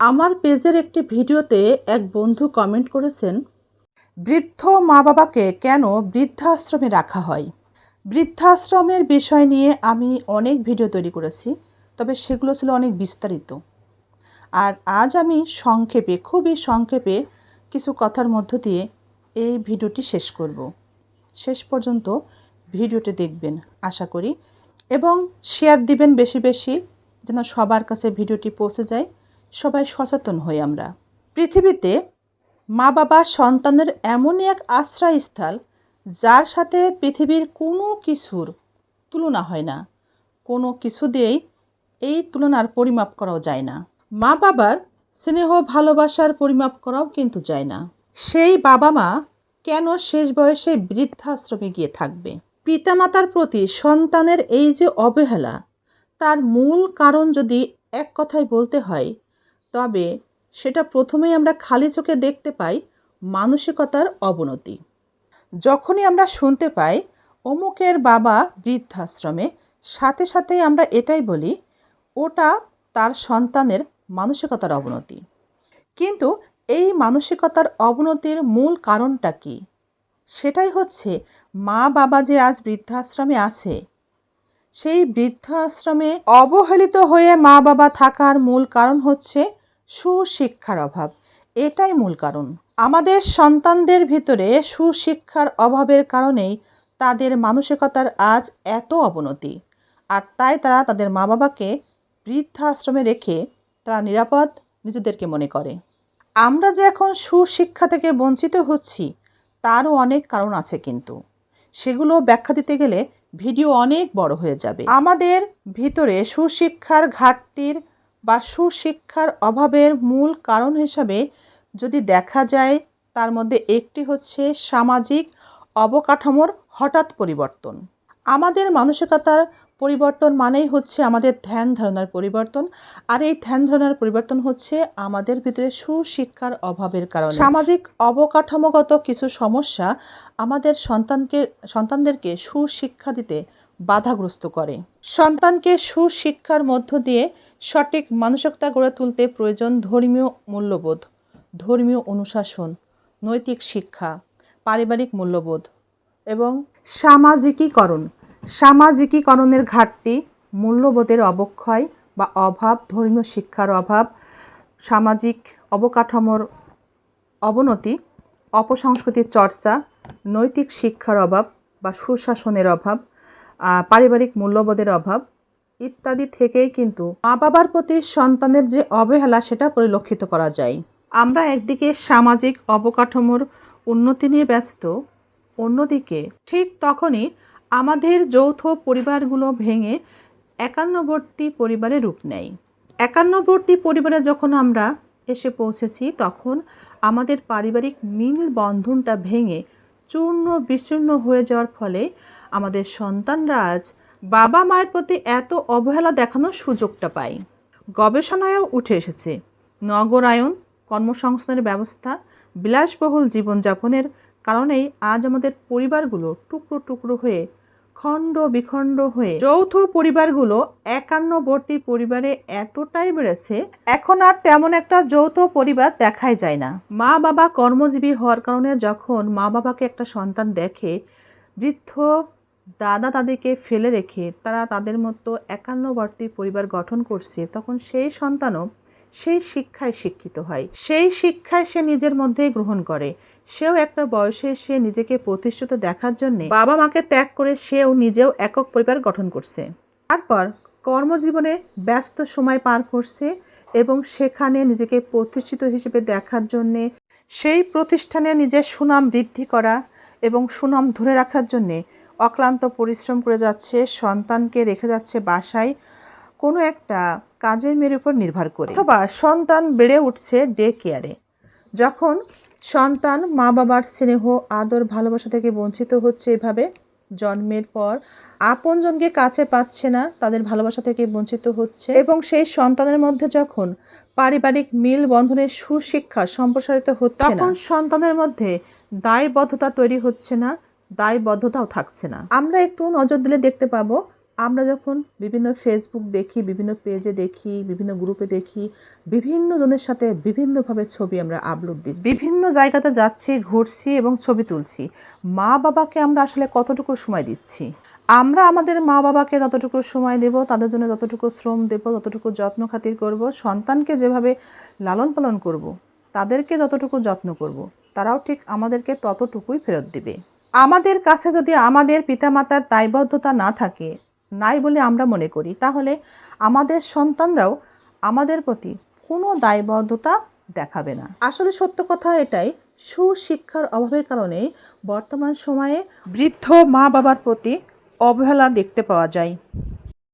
আমার পেজের একটি ভিডিওতে এক বন্ধু কমেন্ট করেছেন, বৃদ্ধ মা বাবাকে কেন বৃদ্ধাশ্রমে রাখা হয়? বৃদ্ধাশ্রমের বিষয় নিয়ে আমি অনেক ভিডিও তৈরি করেছি, তবে সেগুলো ছিল অনেক বিস্তারিত। আর আজ আমি সংক্ষেপে, খুবই সংক্ষেপে কিছু কথার মধ্য দিয়ে এই ভিডিওটি শেষ করব। শেষ পর্যন্ত ভিডিওটি দেখবেন, আশা করি, এবং শেয়ার দিবেন বেশি বেশি, যেন সবার কাছে ভিডিওটি পৌঁছে যায়। সবাই সচেতন হই আমরা। পৃথিবীতে মা বাবা সন্তানের এমনই এক আশ্রয়স্থল, যার সাথে পৃথিবীর কোনো কিছুর তুলনা হয় না। কোনো কিছু দিয়েই এই তুলনার পরিমাপ করাও যায় না। মা বাবার স্নেহ ভালোবাসার পরিমাপ করাও কিন্তু যায় না। সেই বাবা মা কেন শেষ বয়সে বৃদ্ধাশ্রমে গিয়ে থাকবে? পিতামাতার প্রতি সন্তানের এই যে অবহেলা, তার মূল কারণ যদি এক কথায় বলতে হয় তবে সেটা প্রথমেই আমরা খালি চোখে দেখতে পাই মানসিকতার অবনতি। যখনই আমরা শুনতে পাই অমুকের বাবা বৃদ্ধাশ্রমে, সাথে সাথেই আমরা এটাই বলি, ওটা তার সন্তানের মানসিকতার অবনতি। কিন্তু এই মানসিকতার অবনতির মূল কারণটা কি? সেটাই হচ্ছে মা বাবা যে আজ বৃদ্ধাশ্রমে আছে, সেই বৃদ্ধাশ্রমে অবহেলিত হয়ে মা বাবা থাকার মূল কারণ হচ্ছে সুশিক্ষার অভাব। এটাই মূল কারণ। আমাদের সন্তানদের ভিতরে সুশিক্ষার অভাবের কারণেই তাদের মানসিকতার আজ এত অবনতি। আর তাই তারা তাদের মা বাবাকে বৃদ্ধাশ্রমে রেখে তারা নিরাপদ নিজেদেরকে মনে করে। আমরা যে এখন সুশিক্ষা থেকে বঞ্চিত হচ্ছি, তারও অনেক কারণ আছে কিন্তু। সেগুলো ব্যাখ্যা দিতে গেলে ভিডিও অনেক বড় হয়ে যাবে। আমাদের ভিতরে সুশিক্ষার ঘাটতির বা সুশিক্ষার অভাবের মূল কারণ হিসাবে যদি দেখা যায়, তার মধ্যে একটি হচ্ছে সামাজিক অবকাঠামোর হঠাৎ পরিবর্তন। আমাদের মানসিকতার পরিবর্তন মানেই হচ্ছে আমাদের ধ্যান ধারণার পরিবর্তন, আর এই ধ্যান ধারণার পরিবর্তন হচ্ছে আমাদের ভিতরে সুশিক্ষার অভাবের কারণে। সামাজিক অবকাঠামোগত কিছু সমস্যা আমাদের সন্তানকে, সন্তানদেরকে সুশিক্ষা দিতে বাধাগ্রস্ত করে। সন্তানকে সুশিক্ষার মধ্য দিয়ে সঠিক মানসিকতা গড়ে তুলতে প্রয়োজন ধর্মীয় মূল্যবোধ, ধর্মীয় অনুশাসন, নৈতিক শিক্ষা, পারিবারিক মূল্যবোধ এবং সামাজিকীকরণ। সামাজিকীকরণের ঘাটতি মূল্যবোধের অবক্ষয় বা অভাব, ধর্মীয় শিক্ষার অভাব, সামাজিক অবকাঠামোর অবনতি, অপসংস্কৃতির চর্চা, নৈতিক শিক্ষার অভাব বা সুশাসনের অভাব পারিবারিক মূল্যবোধের অভাব ইত্যাদি থেকেই কিন্তু মা বাবার প্রতি সন্তানের যে অবহেলা সেটা পরিলক্ষিত করা যায়। আমরা একদিকে সামাজিক অবকাঠামোর উন্নতি নিয়ে ব্যস্ত, অন্যদিকে ঠিক তখনই আমাদের যৌথ পরিবারগুলো ভেঙে একান্নবর্তী পরিবারে রূপ নেয়। একান্নবর্তী পরিবারে যখন আমরা এসে পৌঁছেছি, তখন আমাদের পারিবারিক মিল বন্ধনটা ভেঙে চূর্ণ বিচূর্ণ হয়ে যাওয়ার ফলে আমাদের সন্তানরা আজ বাবা মায়ের প্রতি এত অবহেলা দেখানোর সুযোগটা পাই। গবেষণায়ও উঠে এসেছে। নগরায়ন, কর্মসংস্থানের ব্যবস্থা, বিলাসবহুল জীবনযাপনের কারণেই আজ আমাদের পরিবারগুলো টুকরো টুকরো হয়ে, খণ্ড বিখণ্ড হয়ে, যৌথ পরিবারগুলো একান্নবর্তী পরিবারে এতটাই বেড়েছে, এখন আর তেমন একটা যৌথ পরিবার দেখাই যায় না। মা বাবা কর্মজীবী হওয়ার কারণে যখন মা বাবাকে একটা সন্তান দেখে, বৃদ্ধ দাদা তাদেরকে ফেলে রেখে তারা তাদের মতো একান্নবর্তী পরিবার গঠন করছে, তখন সেই সন্তানও সেই শিক্ষায় শিক্ষিত হয়। সেই শিক্ষায় সে নিজের মধ্যেই গ্রহণ করে। সেও একটা বয়সে সে নিজেকে প্রতিষ্ঠিত দেখার জন্য বাবা মাকে ত্যাগ করে সেও নিজেও একক পরিবার গঠন করছে। তারপর কর্মজীবনে ব্যস্ত সময় পার করছে এবং সেখানে নিজেকে প্রতিষ্ঠিত হিসেবে দেখার জন্যে সেই প্রতিষ্ঠানে নিজের সুনাম বৃদ্ধি করা এবং সুনাম ধরে রাখার জন্যে অক্লান্ত পরিশ্রম করে যাচ্ছে, সন্তানকে রেখে যাচ্ছে বাসায়, কোনো একটা কাজের মেয়ের উপর নির্ভর করে। অথবা সন্তান বেড়ে উঠছে ডে কেয়ারে যখন সন্তান মা বাবার স্নেহ, আদর, ভালোবাসা থেকে বঞ্চিত হচ্ছে এভাবে, জন্মের পর আপনজনকে কাছে পাচ্ছে না, তাদের ভালোবাসা থেকে বঞ্চিত হচ্ছে এবং সেই সন্তানের মধ্যে যখন পারিবারিক মিল বন্ধনের সুশিক্ষা সম্প্রসারিত হচ্ছে তখন সন্তানের মধ্যে দায়বদ্ধতা তৈরি হচ্ছে না দায়বদ্ধতাও থাকছে না। আমরা একটু নজর দিলে দেখতে পাবো। আমরা যখন বিভিন্ন ফেসবুক দেখি, বিভিন্ন পেজে দেখি, বিভিন্ন গ্রুপে দেখি, বিভিন্ন জনের সাথে বিভিন্নভাবে ছবি আমরা আপলোড দিই বিভিন্ন জায়গাতে যাচ্ছি, ঘুরছি এবং ছবি তুলছি। মা বাবাকে আমরা আসলে কতটুকু সময় দিচ্ছি? আমরা আমাদের মা বাবাকে যতটুকু সময় দেব, তাদের জন্য যতটুকু শ্রম দেব ততটুকু যত্ন খাতির করব, সন্তানকে যেভাবে লালন পালন করব, তাদেরকে যতটুকু যত্ন করব, তারাও ঠিক আমাদেরকে ততটুকুই ফেরত দিবে। আমাদের কাছে যদি আমাদের পিতামাতার দায়বদ্ধতা না থাকে, নাই বলে আমরা মনে করি, তাহলে আমাদের সন্তানরাও আমাদের প্রতি কোনো দায়বদ্ধতা দেখাবে না। আসলে সত্য কথা এটাই, সুশিক্ষার অভাবের কারণে বর্তমান সময়ে বৃদ্ধ মা বাবার প্রতি অবহেলা দেখতে পাওয়া যায়।